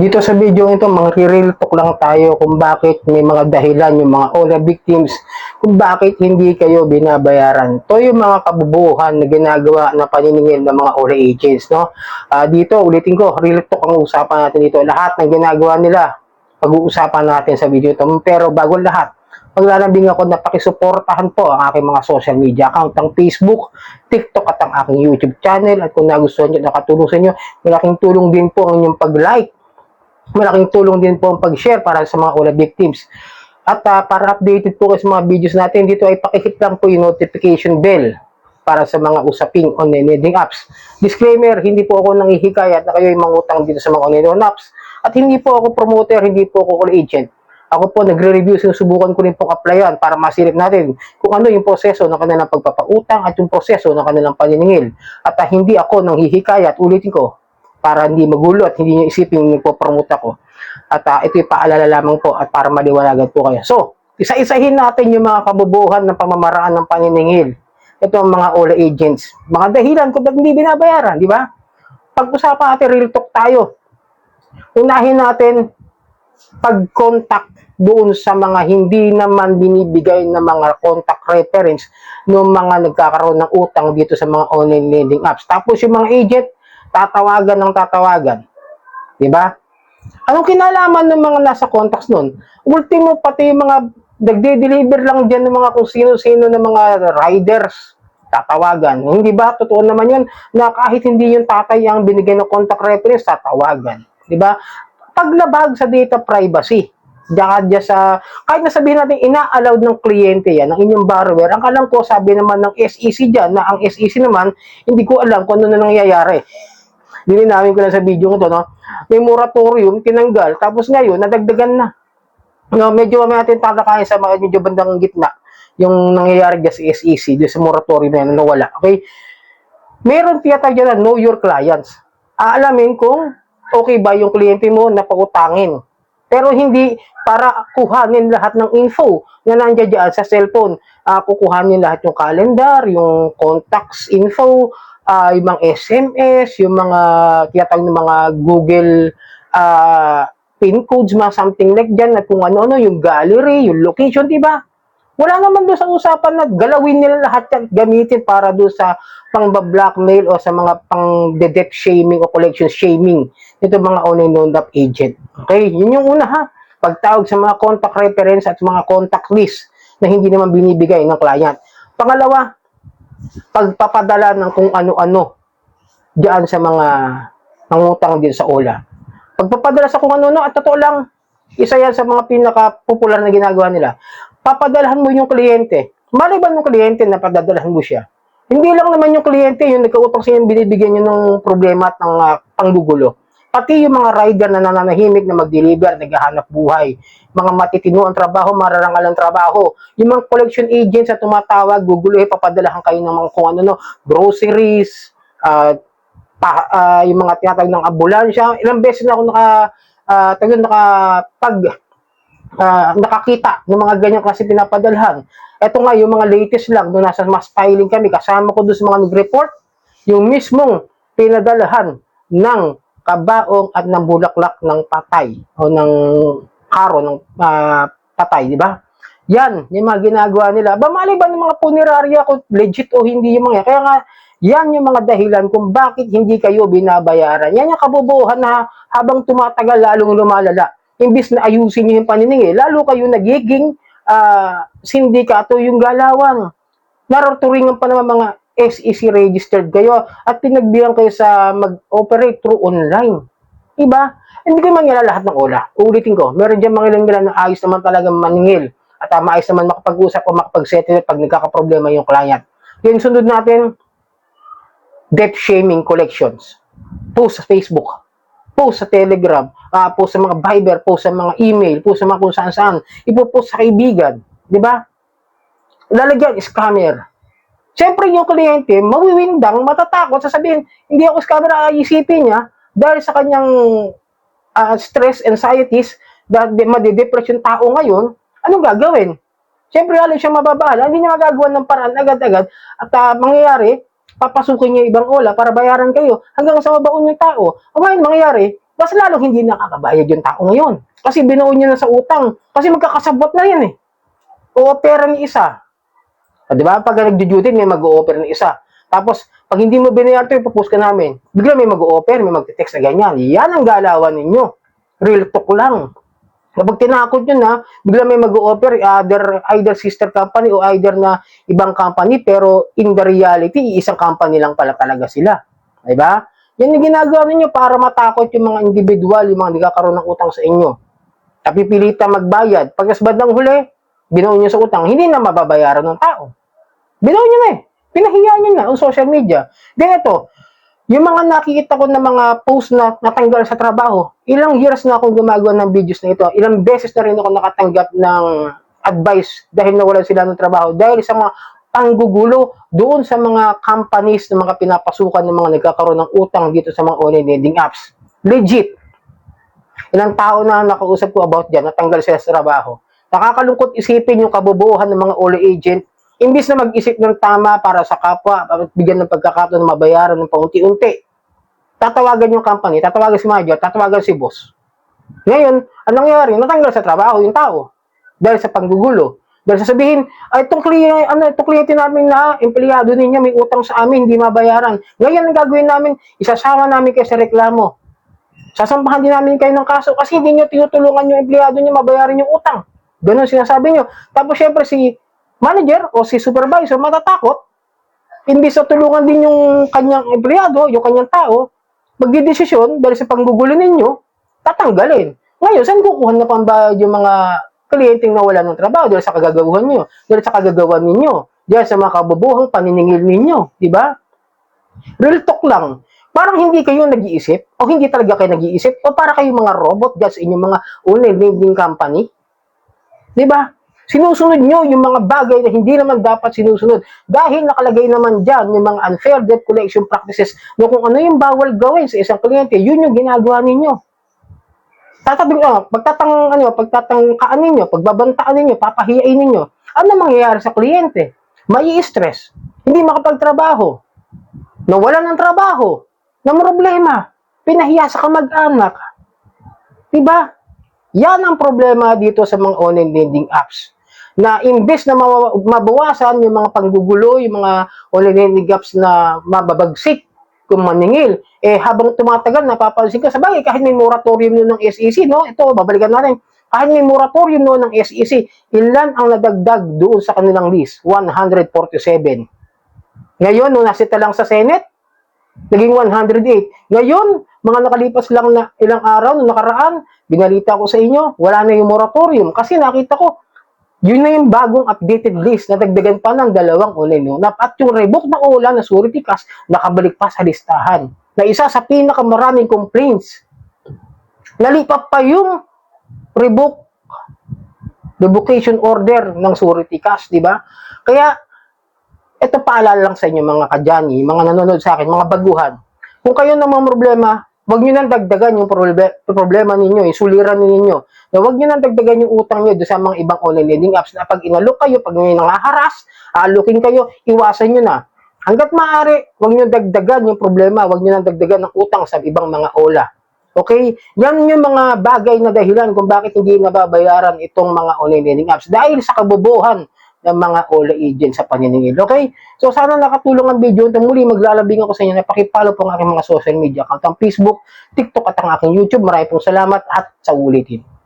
Dito sa video ito, mga real talk lang tayo kung bakit may mga dahilan yung mga OLA victims, kung bakit hindi kayo binabayaran. To yung mga kabubuhan na ginagawa na paniningil ng mga OLA agents. No? Ah, dito, ulitin ko, real talk ang usapan natin dito. Lahat ng ginagawa nila, pag-uusapan natin sa video ito. Pero bago lahat, maglalambing ako na pakisuportahan po ang aking mga social media account, ang Facebook, TikTok at ang aking YouTube channel. At kung nagustuhan nyo, nakatulong sa inyo, malaking tulong din po ang inyong pag-like malaking tulong din po ang pag-share para sa mga ULA victims. At ah, para updated po kayo sa mga videos natin, dito ay pakihit lang po yung notification bell para sa mga usaping online lending apps. Disclaimer, hindi po ako nangihikayat na kayo ay mangutang dito sa mga online loan apps. At hindi po ako promoter, hindi po ako call agent. Ako po nagre-review, sinusubukan ko rin pong applyan para masilip natin kung ano yung proseso ng kanilang pagpapautang at yung proseso ng kanilang paniningil. At ah, hindi ako nanghihikayat, ulitin ko, para hindi magulo at hindi nyo isipin nagpo-promote ako. At uh, ito'y paalala lamang po at para maliwanagan po kayo. So, isa-isahin natin yung mga kabubuhan ng pamamaraan ng paniningil. Ito ang mga OLA agents. Mga dahilan kung bakit hindi binabayaran, di ba? Pag-usapan natin, real talk tayo. Unahin natin pag-contact doon sa mga hindi naman binibigay ng mga contact reference ng mga nagkakaroon ng utang dito sa mga online lending apps. Tapos yung mga agent, tatawagan ng tatawagan. Di ba? Anong kinalaman ng mga nasa contacts nun? Ultimo, pati yung mga nagde-deliver lang dyan ng mga kung sino-sino ng mga riders, tatawagan. Hindi ba? Totoo naman yun na kahit hindi yung tatay ang binigay ng contact reference, tatawagan. Di ba? Paglabag sa data privacy. Diyan sa, kahit na sabihin natin, ina-allowed ng kliyente yan, ng inyong borrower, ang alam ko, sabi naman ng SEC dyan, na ang SEC naman, hindi ko alam kung ano na nangyayari. Nilinawin ko na sa video ko to, no? May moratorium, tinanggal, tapos ngayon, nadagdagan na. No, medyo may natin talakayan sa mga medyo bandang gitna yung nangyayari dyan sa SEC, dyan sa moratorium na yan, na nawala. Okay? Meron tiyatag dyan na know your clients. Aalamin kung okay ba yung kliyente mo na pautangin. Pero hindi para kuhanin lahat ng info na nandiyan sa cellphone. Uh, kukuhanin lahat yung calendar, yung contacts info, uh, yung mga SMS, yung mga tiyatag ng mga Google uh, pin codes, mga something like dyan, at kung ano-ano, yung gallery, yung location, di ba? Wala naman doon sa usapan na galawin nila lahat yan, gamitin para doon sa pang-blackmail o sa mga pang-debt shaming o collection shaming. Ito mga online loan up agent. Okay, yun yung una ha. Pagtawag sa mga contact reference at mga contact list na hindi naman binibigay ng client. Pangalawa, pagpapadala ng kung ano-ano diyan sa mga nangutang din sa OLA. Pagpapadala sa kung ano-ano, at totoo lang, isa yan sa mga pinaka-popular na ginagawa nila. Papadalahan mo yung kliyente. Maliban mo kliyente na padadalahan mo siya. Hindi lang naman yung kliyente, yung nagkautang sa inyo, binibigyan nyo ng problema at ng uh, panggugulo. Pati yung mga rider na nananahimik na mag-deliver, naghahanap buhay, mga matitino ang trabaho, mararangal ang trabaho, yung mga collection agents na tumatawag, gugulo, eh, papadalahan kayo ng mga kung ano, no, groceries, uh, pa, uh, yung mga tinatawag ng ambulansya. Ilang beses na ako naka, uh, tagal nakapag, uh, nakakita ng mga ganyang klase pinapadalhan. Ito nga, yung mga latest lang, doon nasa mas filing kami, kasama ko doon sa mga nag-report, yung mismong pinadalahan ng kabaong at ng bulaklak ng patay o ng karo ng uh, patay, di ba? Yan, yung mga ginagawa nila. Ba maliban ng mga punerarya kung legit o hindi yung mga Kaya nga, yan yung mga dahilan kung bakit hindi kayo binabayaran. Yan yung kabubuhan na habang tumatagal lalong lumalala. Imbis na ayusin nyo yung paniningil, lalo kayo nagiging uh, sindikato yung galawang. Naroturingan pa naman mga SEC registered kayo at pinagbilang kayo sa mag-operate through online. Diba? Hindi ko mangyala lahat ng ola. Ulitin ko, meron dyan mga ilang na ayos naman talaga maningil at uh, maayos naman makapag-usap o makapag-settle pag nagkakaproblema yung client. Yung sunod natin, debt shaming collections. Post sa Facebook, post sa Telegram, uh, post sa mga Viber, post sa mga email, post sa mga kung saan-saan, ipopost sa kaibigan. Di ba? Lalagyan, scammer Siyempre, yung kliyente, mawiwindang, matatakot, sasabihin, hindi ako scammer, isipin niya, dahil sa kanyang uh, stress, anxieties, dahil madidepress yung tao ngayon, anong gagawin? Siyempre, alam siya mababahala, hindi niya magagawa ng paraan agad-agad, at uh, mangyayari, papasukin niya ibang ola para bayaran kayo hanggang sa mabaon yung tao. Ang ngayon, mangyayari, mas lalong hindi nakakabayad yung tao ngayon. Kasi binuo niya na sa utang. Kasi magkakasabot na yan eh. O-opera ni isa. O, di ba? Pag nag-duty, may mag-o-offer ng isa. Tapos, pag hindi mo binayar ito, ipapost ka namin. Bigla may mag-o-offer, may mag-text na ganyan. Yan ang galawan ninyo. Real talk lang. Kapag tinakot nyo na, bigla may mag-o-offer either, either sister company o either na ibang company, pero in the reality, isang company lang pala talaga sila. Di ba? Yan yung ginagawa ninyo para matakot yung mga individual, yung mga nagkakaroon ng utang sa inyo. Napipilita magbayad. Pagkasbad ng huli, binuo nyo sa utang, hindi na mababayaran ng tao. Binuo nyo na eh. Pinahiya nyo na on social media. Then ito, yung mga nakikita ko na mga post na natanggal sa trabaho, ilang years na akong gumagawa ng videos na ito. Ilang beses na rin ako nakatanggap ng advice dahil nawalan sila ng trabaho. Dahil sa mga panggugulo doon sa mga companies na mga pinapasukan ng mga nagkakaroon ng utang dito sa mga online lending apps. Legit. Ilang tao na nakausap ko about dyan, natanggal sila sa trabaho. Nakakalungkot isipin yung kabubuhan ng mga OLE agent imbis na mag-isip ng tama para sa kapwa, bigyan ng pagkakataon na mabayaran ng paunti-unti. Tatawagan yung company, tatawagan si manager, tatawagan si boss. Ngayon, anong nangyari? Natanggal sa trabaho yung tao dahil sa panggugulo. Dahil sasabihin, ay itong kliyente, ano, itong kliyente namin na empleyado ninyo may utang sa amin, hindi mabayaran. Ngayon, ang gagawin namin, isasama namin kayo sa reklamo. Sasampahan din namin kayo ng kaso kasi hindi nyo tinutulungan yung empleyado nyo mabayaran yung utang. Ganon sinasabi nyo. Tapos syempre si manager o si supervisor matatakot, imbis na tulungan din yung kanyang empleyado, yung kanyang tao, magdidesisyon dahil sa panggugulo ninyo, tatanggalin. Ngayon, saan kukuha na pambayad yung mga kliyenteng nawala ng trabaho dahil sa kagagawan nyo, dahil sa kagagawan ninyo, dahil sa mga kabubuhang paniningil ninyo, di ba? Real talk lang. Parang hindi kayo nag-iisip, o hindi talaga kayo nag-iisip, o para kayo mga robot dahil sa inyong mga online lending company. Di ba? Sinusunod nyo yung mga bagay na hindi naman dapat sinusunod. Dahil nakalagay naman dyan yung mga unfair debt collection practices na kung ano yung bawal gawin sa isang kliyente, yun yung ginagawa ninyo. Tatabing, oh, pagtatang, ano, pagtatangkaan ninyo, pagbabantaan ninyo, papahiyain ninyo, ano mangyayari sa kliyente? May stress, hindi makapagtrabaho, nawalan ng trabaho, ng problema, pinahiya sa kamag-anak. Diba? Yan ang problema dito sa mga online lending apps. Na imbes na mabawasan yung mga panggugulo, yung mga apps na mababagsik kung maningil, eh habang tumatagal, napapansin ka, sabagay, kahit may moratorium nun ng SEC, no? Ito, babalikan natin. Kahit may moratorium nun ng SEC, ilan ang nadagdag doon sa kanilang list? 147. Ngayon, nung nasita lang sa Senate, naging 108. Ngayon, mga nakalipas lang na ilang araw, nung nakaraan, binalita ko sa inyo, wala na yung moratorium. Kasi nakita ko, yun na yung bagong updated list na dagdagan pa ng dalawang loan app. At yung revoke na ulan na surety cash, nakabalik pa sa listahan. Na isa sa pinakamaraming complaints. Nalipat pa yung revoke revocation order ng surety cash, di ba? Kaya, ito paalala lang sa inyo mga kadyani, mga nanonood sa akin, mga baguhan. Kung kayo namang problema, wag nyo nang dagdagan yung proble- problema ninyo, yung suliran ninyo. Na wag nyo nang dagdagan yung utang nyo sa mga ibang online lending apps na pag inalok kayo, pag may nangaharas, aalukin kayo, iwasan nyo na. Hanggat maaari, wag nyo dagdagan yung problema, wag nyo nang dagdagan ng utang sa ibang mga ola. Okay? Yan yung mga bagay na dahilan kung bakit hindi nababayaran itong mga online lending apps. Dahil sa kabobohan ng mga OLA agent sa paniningil. Okay? So, sana nakatulong ang video. Ito muli, maglalabing ako sa inyo na pakipalo po ang aking mga social media account, ang Facebook, TikTok at ang aking YouTube. Maraming pong salamat at sa ulitin.